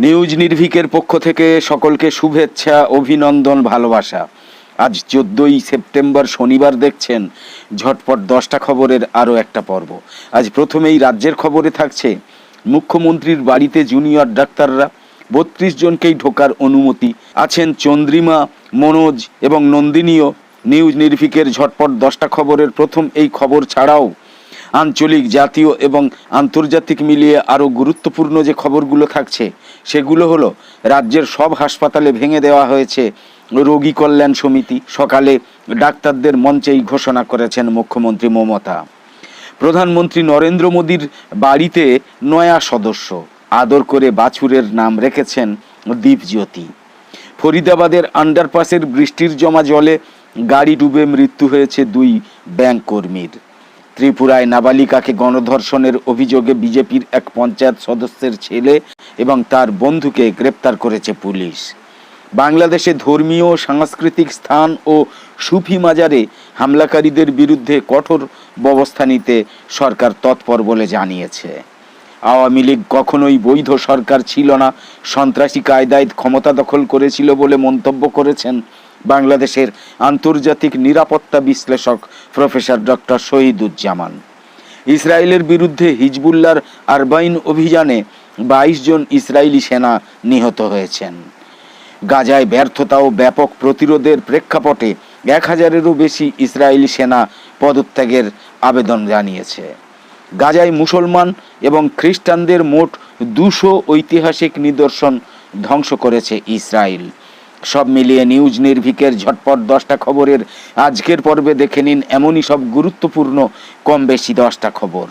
News নির্ভিকের পক্ষ থেকে সকলকে শুভেচ্ছা, অভিনন্দন, ভালোবাসা। আজ চোদ্দই সেপ্টেম্বর শনিবার দেখছেন ঝটপট দশটা খবরের আরও একটা পর্ব। আজ প্রথমেই রাজ্যের খবরে থাকছে, মুখ্যমন্ত্রীর বাড়িতে জুনিয়র ডাক্তাররা বত্রিশ জনকেই ঢোকার অনুমতি। আছেন চন্দ্রিমা, মনোজ এবং নন্দিনীও। নিউজ নির্ভিকের ঝটপট দশটা খবরের প্রথম এই খবর ছাড়াও আঞ্চলিক, জাতীয় এবং আন্তর্জাতিক মিলিয়ে আরও গুরুত্বপূর্ণ যে খবরগুলো থাকছে, সেগুলো হলো, রাজ্যের সব হাসপাতালে ভেঙে দেওয়া হয়েছে রোগী কল্যাণ সমিতি। সকালে ডাক্তারদের মঞ্চেই ঘোষণা করেছেন মুখ্যমন্ত্রী মমতা। প্রধানমন্ত্রী নরেন্দ্র মোদীর বাড়িতে নয়া সদস্য। আদর করে বাছুরের নাম রেখেছেন দীপজ্যোতি ফরিদাবাদের আন্ডারপাসের বৃষ্টির জমা জলে গাড়ি ডুবে মৃত্যু হয়েছে দুই ব্যাংক কর্মীর। ত্রিপুরায় নাবালিকাকে গণধর্ষণের অভিযোগে বিজেপির এক পঞ্চায়েত সদস্যের ছেলে এবং তার বন্ধুকে গ্রেপ্তার করেছে পুলিশ। বাংলাদেশে ধর্মীয়, সাংস্কৃতিক স্থান ও সুফি মাজারে হামলাকারীদের বিরুদ্ধে কঠোর ব্যবস্থা নিতে সরকার তৎপর বলে জানিয়েছে। আওয়ামী লীগ কখনোই বৈধ সরকার ছিল না। সন্ত্রাসী কায়দায় ক্ষমতা দখল করেছিল বলে মন্তব্য করেছেন বাংলাদেশের আন্তর্জাতিক নিরাপত্তা বিশ্লেষক প্রফেসর ডক্টর শহীদুজ্জামান। ইসরায়েলের বিরুদ্ধে হিজবুল্লার আরবাইন অভিযানে বাইশ জন ইসরায়েলি সেনা নিহত হয়েছেন। গাজায় ব্যর্থতা ও ব্যাপক প্রতিরোধের প্রেক্ষাপটে এক হাজারেরও বেশি ইসরায়েলি সেনা পদত্যাগের আবেদন জানিয়েছে। গাজায় মুসলমান এবং খ্রিস্টানদের মোট দুশো ঐতিহাসিক নিদর্শন ধ্বংস করেছে ইসরায়েল। সব মিলিয়ে নিউজ নির্ভিকের ঝটপট দশটা খবরের আজকের পর্বে দেখে নিন এমনই সব গুরুত্বপূর্ণ, কম বেশি দশটা খবর।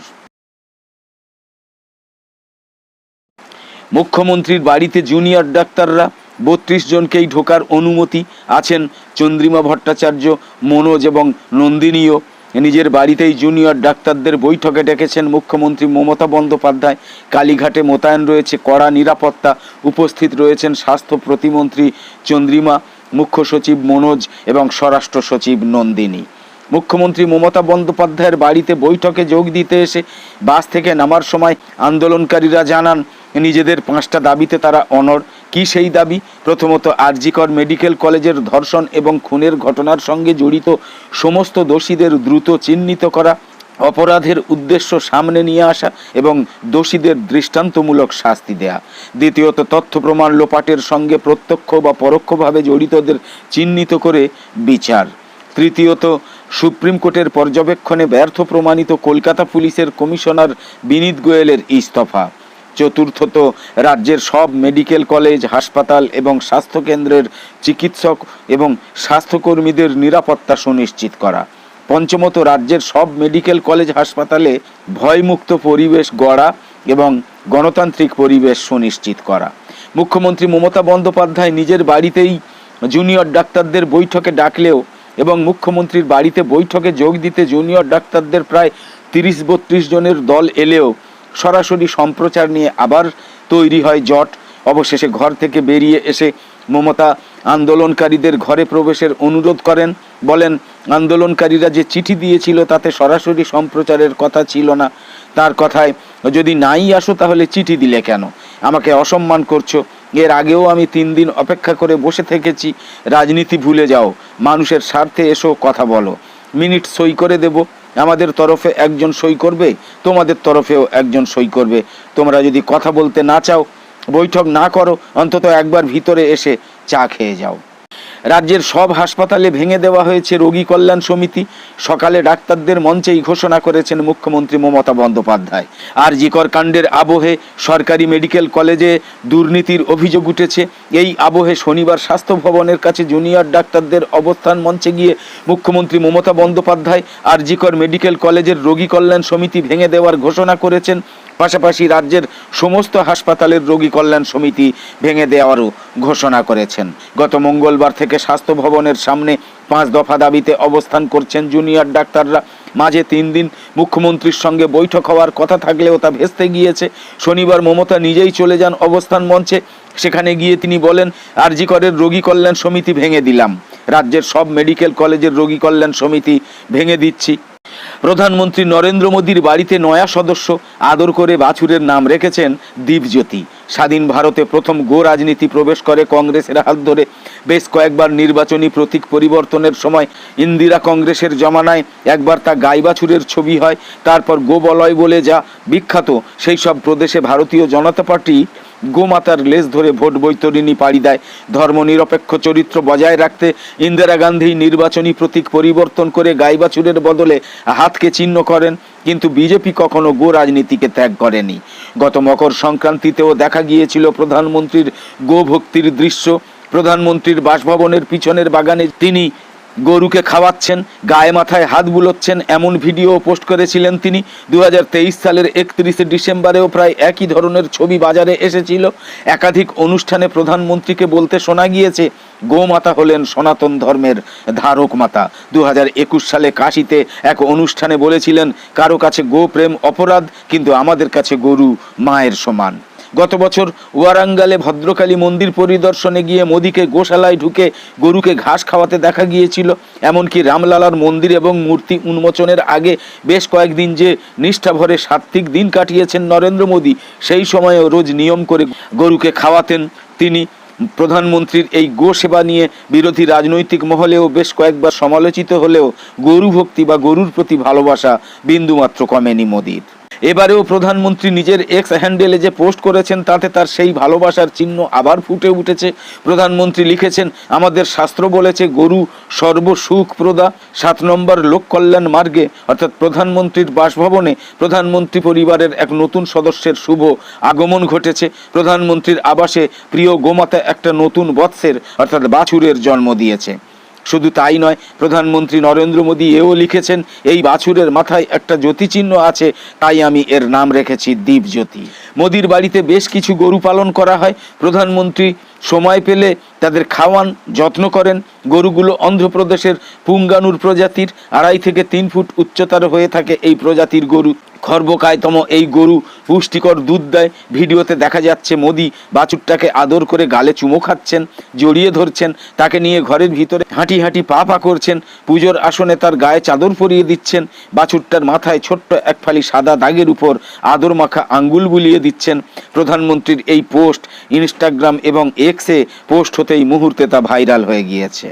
মুখ্যমন্ত্রীর বাড়িতে জুনিয়র ডাক্তাররা বত্রিশ জনকেই ঢোকার অনুমতি, আছেন চন্দ্রিমা ভট্টাচার্য, মনোজ এবং নন্দিনীও। নিজের বাড়িতেই জুনিয়র ডাক্তারদের বৈঠকে ডেকেছেন মুখ্যমন্ত্রী মমতা বন্দ্যোপাধ্যায়। কালীঘাটে মোতায়েন রয়েছে কড়া নিরাপত্তা, উপস্থিত রয়েছেন স্বাস্থ্য প্রতিমন্ত্রী চন্দ্রিমা, মুখ্য সচিব মনোজ এবং স্বরাষ্ট্র সচিব নন্দিনী। মুখ্যমন্ত্রী মমতা বন্দ্যোপাধ্যায়ের বাড়িতে বৈঠকে যোগ দিতে এসে বাস থেকে নামার সময় আন্দোলনকারীরা জানান নিজেদের পাঁচটা দাবিতে তারা অনড়। কি সেই দাবি? প্রথমত, আরজিকর মেডিকেল কলেজের ধর্ষণ এবং খুনের ঘটনার সঙ্গে জড়িত সমস্ত দোষীদের দ্রুত চিহ্নিত করা, অপরাধের উদ্দেশ্য সামনে নিয়ে আসা এবং দোষীদের দৃষ্টান্তমূলক শাস্তি দেয়া। দ্বিতীয়ত, তথ্য প্রমাণ লোপাটের সঙ্গে প্রত্যক্ষ বা পরোক্ষভাবে জড়িতদের চিহ্নিত করে বিচার। তৃতীয়ত, সুপ্রিম কোর্টের পর্যবেক্ষণে ব্যর্থ প্রমাণিত কলকাতা পুলিশের কমিশনার বিনীত গোয়েলের ইস্তফা। চতুর্থত রাজ্যের সব মেডিকেল কলেজ, হাসপাতাল এবং স্বাস্থ্যকেন্দ্রের চিকিৎসক এবং স্বাস্থ্যকর্মীদের নিরাপত্তা সুনিশ্চিত করা। পঞ্চমত রাজ্যের সব মেডিকেল কলেজ, হাসপাতালে ভয়মুক্ত পরিবেশ গড়া এবং গণতান্ত্রিক পরিবেশ সুনিশ্চিত করা। মুখ্যমন্ত্রী মমতা বন্দ্যোপাধ্যায় নিজের বাড়িতেই জুনিয়র ডাক্তারদের বৈঠকে ডাকলেও এবং মুখ্যমন্ত্রীর বাড়িতে বৈঠকে যোগ দিতে জুনিয়র ডাক্তারদের প্রায় তিরিশ বত্রিশ জনের দল এলেও সরাসরি সম্প্রচার নিয়ে আবার তৈরি হয় জট। অবশেষে ঘর থেকে বেরিয়ে এসে মমতা আন্দোলনকারীদের ঘরে প্রবেশের অনুরোধ করেন, বলেন, আন্দোলনকারীরা যে চিঠি দিয়েছিল তাতে সরাসরি সম্প্রচারের কথা ছিল না। তার কথায়, যদি নাই আসো তাহলে চিঠি দিলে কেন? আমাকে অসম্মান করছ। এর আগেও আমি তিন দিন অপেক্ষা করে বসে থেকেছি। রাজনীতি ভুলে যাও। মানুষের স্বার্থে এসো, কথা বলো। মিনিট সই করে দেব। আমাদের তরফে একজন সই করবে, তোমাদের তরফেও একজন সই করবে। তোমরা যদি কথা বলতে না চাও, বৈঠক না করো, অন্তত একবার ভিতরে এসে চা খেয়ে যাও। রাজ্যের সব হাসপাতালে ভেঙে দেওয়া হয়েছে রোগী কল্যাণ সমিতি। সকালে ডাক্তারদের মঞ্চেই ঘোষণা করেছেন মুখ্যমন্ত্রী মমতা বন্দ্যোপাধ্যায়। আর জিকর কাণ্ডের আবহে সরকারি মেডিকেল কলেজে দুর্নীতির অভিযোগ উঠেছে। এই আবহে শনিবার স্বাস্থ্য ভবনের কাছে জুনিয়র ডাক্তারদের অবস্থান মঞ্চে গিয়ে মুখ্যমন্ত্রী Mamata Bandyopadhyay R G Kar medical college রোগী কল্যাণ সমিতি ভেঙে দেওয়ার ঘোষণা করেছেন পাশাপাশি রাজ্যের সমস্ত হাসপাতালের রোগী কল্যাণ সমিতি ভেঙে দেওয়ারও ঘোষণা করেছেন। গত মঙ্গলবার থেকে স্বাস্থ্য ভবনের সামনে পাঁচ দফা দাবিতে অবস্থান করছেন জুনিয়র ডাক্তাররা। মাঝে তিন দিন মুখ্যমন্ত্রীর সঙ্গে বৈঠক হওয়ার কথা থাকলেও তা ভেস্তে গিয়েছে। শনিবার মমতা নিজেই চলে যান অবস্থান মঞ্চে। সেখানে গিয়ে তিনি বলেন, আরজি করের রোগী কল্যাণ সমিতি ভেঙে দিলাম। রাজ্যের সব মেডিকেল কলেজের রোগী কল্যাণ সমিতি ভেঙে দিচ্ছি। প্রধানমন্ত্রী নরেন্দ্র মোদীর বাড়িতে নয়া সদস্য আদর করে বাছুরের নাম রেখেছেন দীপজ্যোতি। স্বাধীন ভারতে প্রথম গো রাজনীতি প্রবেশ করে কংগ্রেসের হাত ধরে। বেশ কয়েকবার নির্বাচনী প্রতীক পরিবর্তনের সময় ইন্দিরা কংগ্রেসের জমানায় একবার তা গাইবাছুরের ছবি হয়, তারপর গোবলয় বলে যা বিখ্যাত, সেই সব প্রদেশে ভারতীয় জনতা পার্টি গোমাতার লেজ ধরে ভোট বৈতরণী পাড়ি দেয়। ধর্মনিরপেক্ষ চরিত্র বজায় রাখতে ইন্দিরা গান্ধী নির্বাচনী প্রতীক পরিবর্তন করে গাইবাছুরের বদলে হাতকে চিহ্ন করেন, কিন্তু বিজেপি কখনো গো রাজনীতিকে ত্যাগ করেনি। গত মকর সংক্রান্তিতেও দেখা গিয়েছিল প্রধানমন্ত্রীর গো ভক্তির দৃশ্য। প্রধানমন্ত্রীর বাসভবনের পিছনের বাগানে তিনি গরুকে খাওয়াচ্ছেন, গায়ে মাথায় হাত বুলোচ্ছেন এমন ভিডিও পোস্ট করেছিলেন তিনি। দু হাজার তেইশ সালের একত্রিশে ডিসেম্বরেও প্রায় একই ধরনের ছবি বাজারে এসেছিল। একাধিক অনুষ্ঠানে প্রধানমন্ত্রীকে বলতে শোনা গিয়েছে, গোমাতা হলেন সনাতন ধর্মের ধারক মাতা। দু হাজার একুশ সালে কাশিতে এক অনুষ্ঠানে বলেছিলেন, কারও কাছে গো প্রেম অপরাধ, কিন্তু আমাদের কাছে গরু মায়ের সমান। গত বছর ওয়ারাঙ্গালে ভদ্রকালী মন্দির পরিদর্শনে গিয়ে মোদিকে গোশালায় ঢুকে গরুকে ঘাস খাওয়াতে দেখা গিয়েছিল। এমনকি রামলালার মন্দির এবং মূর্তি উন্মোচনের আগে বেশ কয়েকদিন যে নিষ্ঠাভরে সাত্ত্বিক দিন কাটিয়েছেন নরেন্দ্র মোদী, সেই সময়েও রোজ নিয়ম করে গরুকে খাওয়াতেন তিনি। প্রধানমন্ত্রীর এই গো সেবা নিয়ে বিরোধী রাজনৈতিক মহলেও বেশ কয়েকবার সমালোচিত হলেও গরু ভক্তি বা গরুর প্রতি ভালোবাসা বিন্দুমাত্র কমেনি মোদির। এবারেও প্রধানমন্ত্রী নিজের এক্স হ্যান্ডেলে যে পোস্ট করেছেন, তাতে তার সেই ভালোবাসার চিহ্ন আবার ফুটে উঠেছে। প্রধানমন্ত্রী লিখেছেন, আমাদের শাস্ত্র বলেছে, গরু সর্বসুখ প্রদা সাত নম্বর লোক কল্যাণ মার্গে। অর্থাৎ প্রধানমন্ত্রীর বাসভবনে প্রধানমন্ত্রী পরিবারের এক নতুন সদস্যের শুভ আগমন ঘটেছে। প্রধানমন্ত্রীর আবাসে প্রিয় গোমাতা একটা নতুন বৎসের, অর্থাৎ বাছুরের জন্ম দিয়েছে। শুধু তাই নয়, প্রধানমন্ত্রী নরেন্দ্র মোদী এও লিখেছেন, এই বাছুরের মাথায় একটা জ্যোতিচিহ্ন আছে, তাই আমি এর নাম রেখেছি দ্বীপজ্যোতি জ্যোতি মোদির বাড়িতে বেশ কিছু গরু পালন করা হয়। প্রধানমন্ত্রী সময় পেলে তাদের খাওয়ান, যত্ন করেন। গরুগুলো অন্ধ্রপ্রদেশের পুঙ্গানুর প্রজাতির। আড়াই থেকে তিন ফুট উচ্চতার হয়ে থাকে এই প্রজাতির গরু। খর্বকায়তম এই গরু পুষ্টিকর দুধ দেয়। ভিডিওতে দেখা যাচ্ছে মোদি বাছুরটাকে আদর করে গালে চুমো খাচ্ছেন, জড়িয়ে ধরছেন, তাকে নিয়ে ঘরের ভিতরে হাঁটি হাঁটি পা পা করছেন, পুজোর আসনে তার গায়ে চাদর পরিয়ে দিচ্ছেন, বাছুরটার মাথায় ছোট্ট এক ফালি সাদা দাগের উপর আদর মাখা আঙ্গুল বুলিয়ে দিচ্ছেন। প্রধানমন্ত্রীর এই পোস্ট ইনস্টাগ্রাম এবং এক্সে পোস্ট হতেই মুহূর্তে তা ভাইরাল হয়ে গিয়েছে।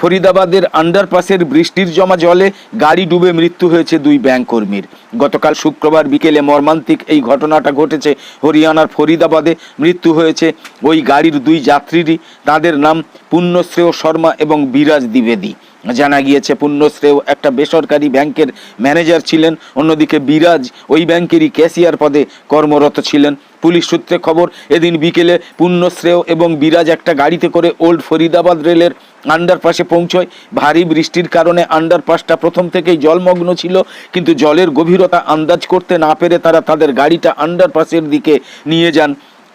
ফরিদাবাদের আন্ডারপাসের বৃষ্টির জমা জলে গাড়ি ডুবে মৃত্যু হয়েছে দুই ব্যাংক কর্মীর। গতকাল শুক্রবার বিকেলে মর্মান্তিক এই ঘটনাটা ঘটেছে। হরিয়ানার ফরিদাবাদে মৃত্যু হয়েছে ওই গাড়ির দুই যাত্রীরই। তাদের নাম পুণ্যশ্রেয় শর্মা এবং বিরাজ দ্বিবেদী। জানা গিয়েছে, পুণ্যশ্রেয় একটা বেসরকারি ব্যাংকের ম্যানেজার ছিলেন। অন্যদিকে বিরাজ, ওই ব্যাংকেরই ক্যাশিয়ার পদে কর্মরত ছিলেন। পুলিশ সূত্রে খবর, এদিন বিকেলে পুণ্যশ্রেয় এবং বিরাজ একটা গাড়িতে করে ওল্ড ফরিদাবাদ রেলের আন্ডারপাসে পৌঁছয়। ভারী বৃষ্টির কারণে আন্ডারপাসটা প্রথম থেকেই জলমগ্ন ছিল, কিন্তু জলের গভীরতা আন্দাজ করতে না পেরে তারা তাদের গাড়িটা আন্ডারপাসের দিকে নিয়ে যান।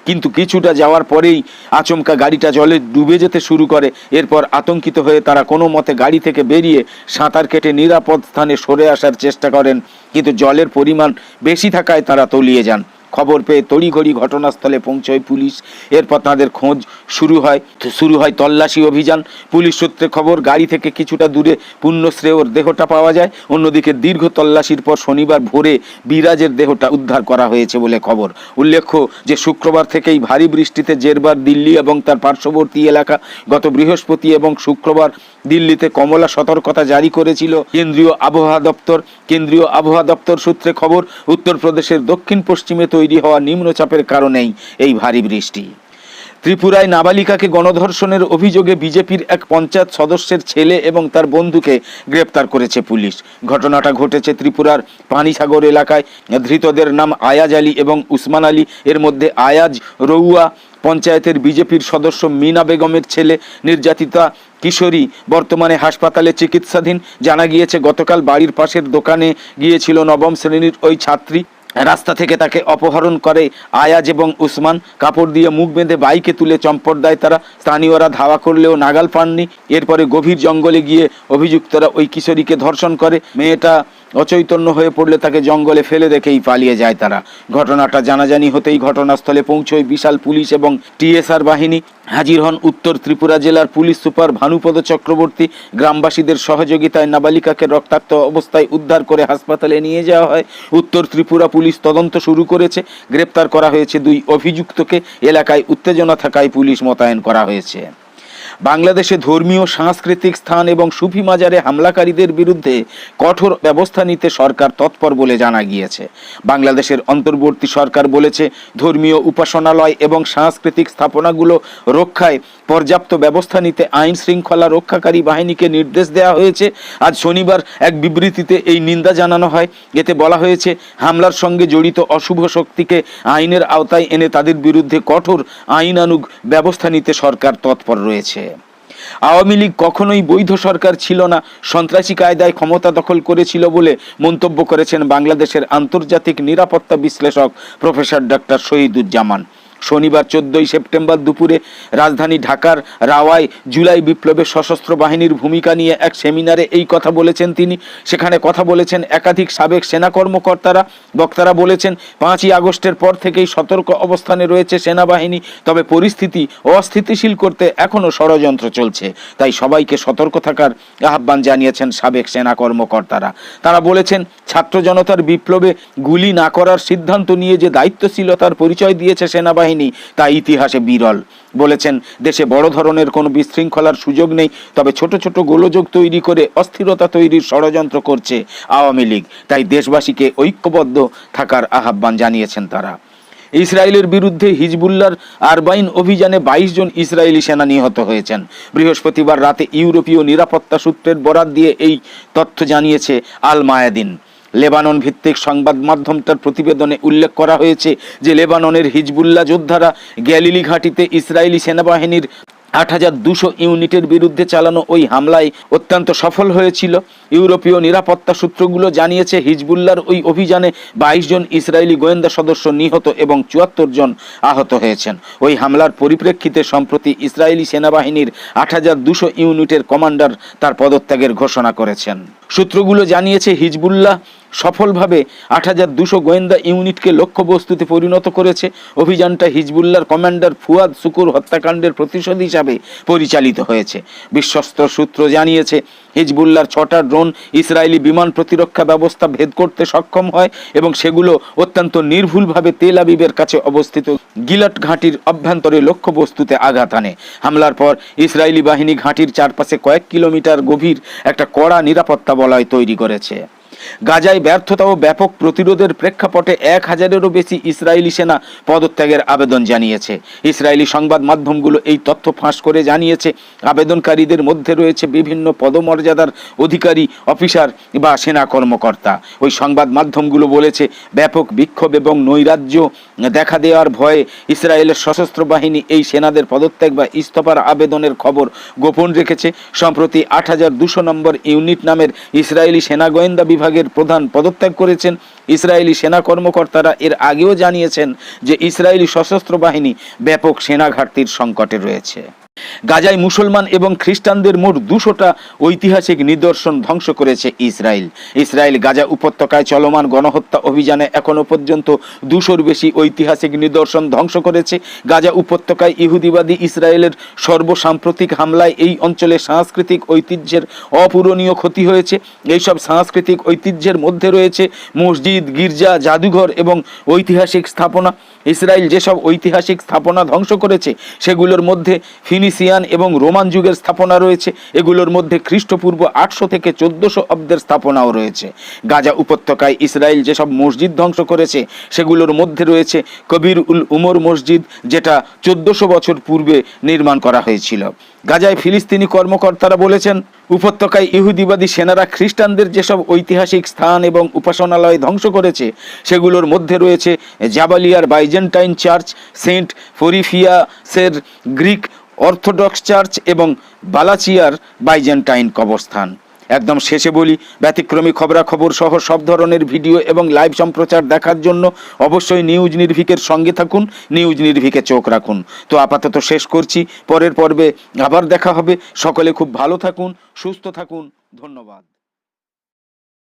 কিন্তু কিছুটা যাওয়ার পরেই আচমকা গাড়িটা জলে ডুবে যেতে শুরু করে। এরপর আতঙ্কিত হয়ে তারা কোনো মতে গাড়ি থেকে বেরিয়ে সাঁতার কেটে নিরাপদ স্থানে সরে আসার চেষ্টা করেন। কিন্তু জলের পরিমাণ বেশি থাকায় তারা তলিয়ে যান। খবর পেয়ে তড়িঘড়ি ঘটনাস্থলে পৌঁছয় পুলিশ। এরপর তাদের খোঁজ শুরু হয় শুরু হয় তল্লাশি অভিযান। পুলিশ সূত্রে খবর, গাড়ি থেকে কিছুটা দূরে পুণ্যশ্রেয়র দেহটা পাওয়া যায়। অন্যদিকে দীর্ঘ তল্লাশির পর শনিবার ভোরে বিরাজের দেহটা উদ্ধার করা হয়েছে বলে খবর। উল্লেখ্য যে, শুক্রবার থেকেই ভারী বৃষ্টিতে জেরবার দিল্লি এবং তার পার্শ্ববর্তী এলাকা গত বৃহস্পতি এবং শুক্রবার দিল্লিতে কমলা সতর্কতা জারি করেছিল কেন্দ্রীয় আবহাওয়া দপ্তর। কেন্দ্রীয় আবহাওয়া দপ্তর সূত্রে খবর, উত্তরপ্রদেশের দক্ষিণ পশ্চিমে তৈরি হওয়া নিম্নচাপের কারণেই এই ভারী বৃষ্টি। ত্রিপুরায় নাবালিকাকে গণধর্ষণের অভিযোগে বিজেপির এক পঞ্চায়েত সদস্যের ছেলে এবং তার বন্ধুকে গ্রেপ্তার করেছে পুলিশ। ঘটনাটা ঘটেছে ত্রিপুরার পানিসাগর এলাকায়। ধৃতদের নাম আয়াজ আলী এবং উসমান আলী। এর মধ্যে আয়াজ রৌয়া পঞ্চায়েতের বিজেপির সদস্য মিনা বেগমের ছেলে, নির্যাতিতা কিশোরী বর্তমানে হাসপাতালে চিকিৎসাধীন। জানা গিয়েছে, গতকাল বাড়ির পাশের দোকানে গিয়েছিল নবম শ্রেণির ওই ছাত্রী। রাস্তা থেকে তাকে অপহরণ করে আয়াজ এবং উসমান। কাপড় দিয়ে মুখ বেঁধে বাইকে তুলে চম্পট দেয় তারা। স্থানীয়রা ধাওয়া করলেও নাগাল পাননি। এরপরে গভীর জঙ্গলে গিয়ে অভিযুক্তরা ওই কিশোরীকে ধর্ষণ করে। মেয়েটা অচৈতন্য হয়ে পড়লে তাকে জঙ্গলে ফেলে রেখেই পালিয়ে যায় তারা। ঘটনাটা জানাজানি হতেই ঘটনাস্থলে পৌঁছয় বিশাল পুলিশ এবং টিএসআর বাহিনী। হাজির হন উত্তর ত্রিপুরা জেলার পুলিশ সুপার ভানুপদ চক্রবর্তী। গ্রামবাসীদের সহযোগিতায় নাবালিকাকে রক্তাক্ত অবস্থায় উদ্ধার করে হাসপাতালে নিয়ে যাওয়া হয়। উত্তর ত্রিপুরা পুলিশ তদন্ত শুরু করেছে। গ্রেপ্তার করা হয়েছে দুই অভিযুক্তকে। এলাকায় উত্তেজনা থাকায় পুলিশ মোতায়েন করা হয়েছে। বাংলাদেশে ধর্মীয়, সাংস্কৃতিক স্থান এবং সুফি মাজারে হামলাকারীদের বিরুদ্ধে কঠোর ব্যবস্থা নিতে সরকার তৎপর বলে জানা গিয়েছে। বাংলাদেশের অন্তর্বর্তী সরকার বলেছে, ধর্মীয় উপাসনালয় এবং সাংস্কৃতিক স্থাপনাগুলো রক্ষায় পর্যাপ্ত ব্যবস্থা নিতে আইন শৃঙ্খলা রক্ষাকারী বাহিনীকে নির্দেশ দেওয়া হয়েছে। আজ শনিবার এক বিবৃতিতে এই নিন্দা জানানো হয়। এতে বলা হয়েছে, হামলার সঙ্গে জড়িত অশুভ শক্তিকে আইনের আওতায় এনে তাদের বিরুদ্ধে কঠোর আইনানুগ ব্যবস্থা নিতে সরকার তৎপর রয়েছে। আওয়ামী লীগ কখনোই বৈধ সরকার ছিল না। সন্ত্রাসী কায়দায় ক্ষমতা দখল করেছিল বলে মন্তব্য করেছেন বাংলাদেশের আন্তর্জাতিক নিরাপত্তা বিশ্লেষক প্রফেসর ডক্টর শহীদুজ্জামান। শনিবার চোদ্দই সেপ্টেম্বর দুপুরে রাজধানী ঢাকার রাওয়ায় জুলাই বিপ্লবে সশস্ত্র বাহিনীর ভূমিকা নিয়ে এক সেমিনারে এই কথা বলেছেন তিনি। সেখানে কথা বলেছেন একাধিক সাবেক সেনা কর্মকর্তারা। বক্তারা বলেছেন, পাঁচই আগস্টের পর থেকেই সতর্ক অবস্থানে রয়েছে সেনাবাহিনী, তবে পরিস্থিতি অস্থিতিশীল করতে এখনও ষড়যন্ত্র চলছে। তাই সবাইকে সতর্ক থাকার আহ্বান জানিয়েছেন সাবেক সেনা কর্মকর্তারা। তারা বলেছেন, ছাত্র জনতার বিপ্লবে গুলি না করার সিদ্ধান্ত নিয়ে যে দায়িত্বশীলতার পরিচয় দিয়েছে সেনাবাহিনী তা ইতিহাসে বিরল। বলেছেন, দেশে বড় ধরনের কোনো বিশৃঙ্খলার সুযোগ নেই, তবে ছোট ছোট গোলযোগ তৈরি করে অস্থিরতা তৈরির ষড়যন্ত্র করছে আওয়ামী লীগ। তাই দেশবাসীকে ঐক্যবদ্ধ থাকার আহ্বান জানিয়েছেন তারা। ইসরায়েলের বিরুদ্ধে হিজবুল্লার আরবাইন অভিযানে বাইশ জন ইসরায়েলি সেনা নিহত হয়েছেন। বৃহস্পতিবার রাতে ইউরোপীয় নিরাপত্তা সূত্রের বরাত দিয়ে এই তথ্য জানিয়েছে আল মায়াদিন লেবানন ভিত্তিক সংবাদ মাধ্যমটার প্রতিবেদনে উল্লেখ করা হয়েছে যে লেবাননের হিজবুল্লাহ যোদ্ধারা গ্যালিলি ঘাঁটিতে ইসরায়েলি সেনাবাহিনীর আট হাজার দুশো ইউনিটের বিরুদ্ধে চালানো ওই হামলায় অত্যন্ত সফল হয়েছিল। ইউরোপীয় নিরাপত্তা সূত্রগুলো জানিয়েছে হিজবুল্লার ওই অভিযানে বাইশ জন ইসরায়েলি গোয়েন্দা সদস্য নিহত এবং চুয়াত্তর জন আহত হয়েছেন। ওই হামলার পরিপ্রেক্ষিতে সম্প্রতি ইসরায়েলি সেনাবাহিনীর আট হাজার দুশো ইউনিটের কমান্ডার তার পদত্যাগের ঘোষণা করেছেন। সূত্রগুলো জানিয়েছে, হিজবুল্লাহ সফলভাবে আট হাজার দুশো গোয়েন্দা ইউনিটকে লক্ষ্যবস্তুতে পরিণত করেছে। অভিযানটা হিজবুল্লার কমান্ডার ফুয়াদ শুকুর হত্যাকাণ্ডের প্রতিশোধ হিসাবে পরিচালিত হয়েছে। বিশ্বস্ত সূত্র জানিয়েছে হিজবুল্লার ছটা ড্রোন ইসরায়েলি বিমান প্রতিরক্ষা ব্যবস্থা ভেদ করতে সক্ষম হয় এবং সেগুলো অত্যন্ত নির্ভুলভাবে তেল আবিবের কাছে অবস্থিত। গিলাট ঘাঁটির অভ্যন্তরে লক্ষ্যবস্তুতে আঘাত আনে। হামলার পর ইসরায়েলি বাহিনী ঘাঁটির চারপাশে কয়েক কিলোমিটার গভীর একটা কড়া নিরাপত্তা বলয় তৈরি করেছে। গাজায় ব্যর্থতা ও ব্যাপক প্রতিরোধের প্রেক্ষাপটে এক হাজারেরও বেশি ইসরায়েলি সেনা পদত্যাগের আবেদন জানিয়েছে। ইসরায়েলি সংবাদ মাধ্যমগুলো এই তথ্য ফাঁস করে জানিয়েছে। আবেদনকারীদের মধ্যে রয়েছে বিভিন্ন পদমর্যাদার অধিকারী, অফিসার বা সেনা কর্মকর্তা। ওই সংবাদ মাধ্যমগুলো বলেছে, ব্যাপক বিক্ষোভ এবং নৈরাজ্য দেখা দেওয়ার ভয়ে ইসরায়েলের সশস্ত্র বাহিনী এই সেনাদের পদত্যাগ বা ইস্তফার আবেদনের খবর গোপন রেখেছে। সম্প্রতি আট হাজার দুশো নম্বর ইউনিট নামের ইসরায়েলি সেনা গোয়েন্দা বিভাগের প্রধান পদত্যাগ করেছেন। ইসরায়েলি সেনা কর্মকর্তারা এর আগেও জানিয়েছেন যে ইসরায়েলি সশস্ত্র বাহিনী ব্যাপক সেনা ঘাটতির সংকটে রয়েছে। গাজায় মুসলমান এবং খ্রিস্টানদের মোট দুশোটা ঐতিহাসিক নিদর্শন ধ্বংস করেছে ইসরায়েল। ইসরায়েল গাজা উপত্যকায় চলমান গণহত্যা অভিযানে এখনও পর্যন্ত দুশোর বেশি ঐতিহাসিক নিদর্শন ধ্বংস করেছে। গাজা উপত্যকায় ইহুদিবাদী ইসরায়েলের সর্বসাম্প্রতিক হামলায় এই অঞ্চলে সাংস্কৃতিক ঐতিহ্যের অপূরণীয় ক্ষতি হয়েছে। এইসব সাংস্কৃতিক ঐতিহ্যের মধ্যে রয়েছে মসজিদ, গির্জা, জাদুঘর এবং ঐতিহাসিক স্থাপনা। ইসরায়েল যেসব ঐতিহাসিক স্থাপনা ধ্বংস করেছে, সেগুলোর মধ্যে ফিনিসিয়ান এবং রোমান যুগের স্থাপনা রয়েছে। এগুলোর মধ্যে খ্রিস্টপূর্ব আটশো থেকে চোদ্দশো অব্দের স্থাপনাও রয়েছে। গাজা উপত্যকায় ইসরায়েল যেসব মসজিদ ধ্বংস করেছে, সেগুলোর মধ্যে রয়েছে কবির উল উমর মসজিদ, যেটা চোদ্দশো বছর পূর্বে নির্মাণ করা হয়েছিল। গাজায় ফিলিস্তিনি কর্মকর্তারা বলেছেন, উপত্যকায় ইহুদিবাদী সেনারা খ্রিস্টানদের যেসব ঐতিহাসিক স্থান এবং উপাসনালয় ধ্বংস করেছে, সেগুলোর মধ্যে রয়েছে জাবালিয়ার বাইজেন্টাইন চার্চ, সেন্ট ফরিফিয়াসের গ্রিক অর্থোডক্স চার্চ এবং বালাচিয়ার বাইজেন্টাইন কবরস্থান। একদম শেষে বলি, ব্যতিক্রমী খবরাখবর সহ সব ধরনের ভিডিও এবং লাইভ সম্প্রচার দেখার জন্য অবশ্যই নিউজ নির্ভিকের সঙ্গে থাকুন, নিউজ নির্ভিকে চোখ রাখুন। তো আপাতত শেষ করছি, পরের পর্বে আবার দেখা হবে। সকলে খুব ভালো থাকুন, সুস্থ থাকুন, ধন্যবাদ।